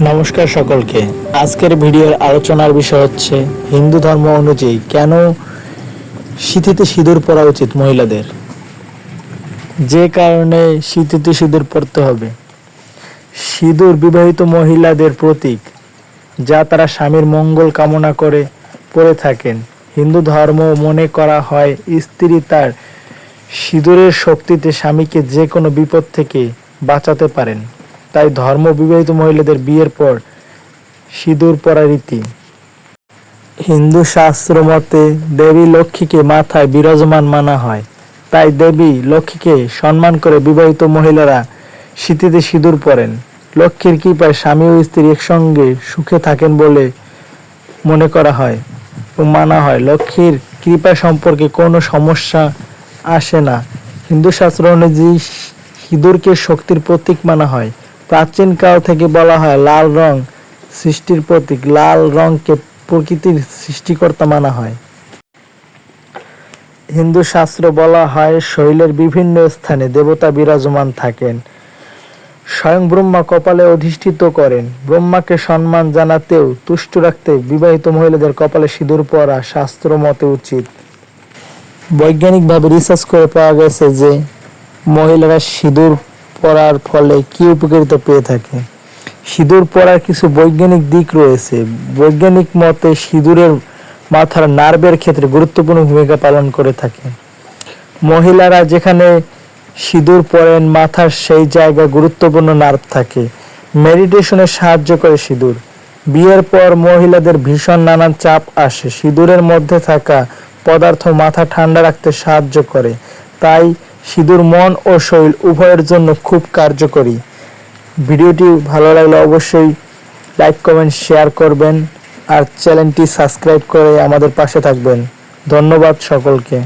নমস্কার সকলকে। আজকের ভিডিওর আলোচনার বিষয় হচ্ছে হিন্দু ধর্ম অনুযায়ী কেন শীতিতে সিঁদুর পরা উচিত মহিলাদের? যে কারণে শীতিতে সিঁদুর পরতে হবে। সিঁদুর বিবাহিত মহিলাদের প্রতীক, যা তারা স্বামীর মঙ্গল কামনা করে পরে থাকেন। হিন্দু ধর্ম মনে করা হয় স্ত্রী তার সিঁদুরের শক্তিতে স্বামীকে যে কোনো বিপদ থেকে বাঁচাতে পারেন। তাই ধর্ম বিবাহিত মহিলাদের বিয়ের পর সিঁদুর পরা রীতি। হিন্দু শাস্ত্র মতে দেবী লক্ষ্মীকে মাথায় বিরাজমান মানা হয়। তাই দেবী লক্ষ্মীকে সম্মান করে বিবাহিত মহিলারা শীতিতে সিঁদুর পরেন। লক্ষ্মীর কৃপায় স্বামী ও স্ত্রী একসঙ্গে সুখে থাকেন বলে মনে করা হয় ও মানা হয়। লক্ষ্মীর কৃপা সম্পর্কে কোনো সমস্যা আসে না। হিন্দু শাস্ত্র অনুযায়ী সিঁদুরকে শক্তির প্রতীক মানা হয়। প্রাচীনকাল থেকে বলা হয় লাল রং সৃষ্টির প্রতীক। লাল রংকে প্রকৃতির সৃষ্টিকর্তা মানা হয়। হিন্দু শাস্ত্র বলা হয়, শৈলের বিভিন্ন স্থানে দেবতা বিরাজমান থাকেন। স্বয়ং ব্রহ্মা কপালে অধিষ্ঠিত করেন। ব্রহ্মাকে সম্মান জানাতেও তুষ্ট রাখতে বিবাহিত মহিলাদের কপালে সিঁদুর পরা শাস্ত্র মতে উচিত। বৈজ্ঞানিকভাবে রিসার্চ করে পাওয়া গেছে যে, মহিলারা সিঁদুর পরার ফলে কি উপকারিতা পেয়ে থাকে? সিঁদুর পড়ার কিছু বৈজ্ঞানিক দিক রয়েছে। বৈজ্ঞানিক মতে সিঁদুরের মাথার নার্ভের ক্ষেত্রে গুরুত্বপূর্ণ ভূমিকা পালন করে থাকে। মহিলারা যেখানে সিঁদুর পরেন, মাথার সেই জায়গায় গুরুত্বপূর্ণ নার্ভ থাকে। মেডিটেশনে সাহায্য করে সিঁদুর। বিয়ের পর মহিলাদের ভীষণ নানান চাপ আসে। সিঁদুরের মধ্যে থাকা পদার্থ মাথা ঠান্ডা রাখতে সাহায্য করে। তাই সিঁদুর মন ও শৈল উভয়ের জন্য খুব কার্যকরী। ভিডিওটি ভালো লাগলে অবশ্যই লাইক, কমেন্ট, শেয়ার করবেন আর চ্যানেলটি সাবস্ক্রাইব করে আমাদের পাশে থাকবেন। ধন্যবাদ সকলকে।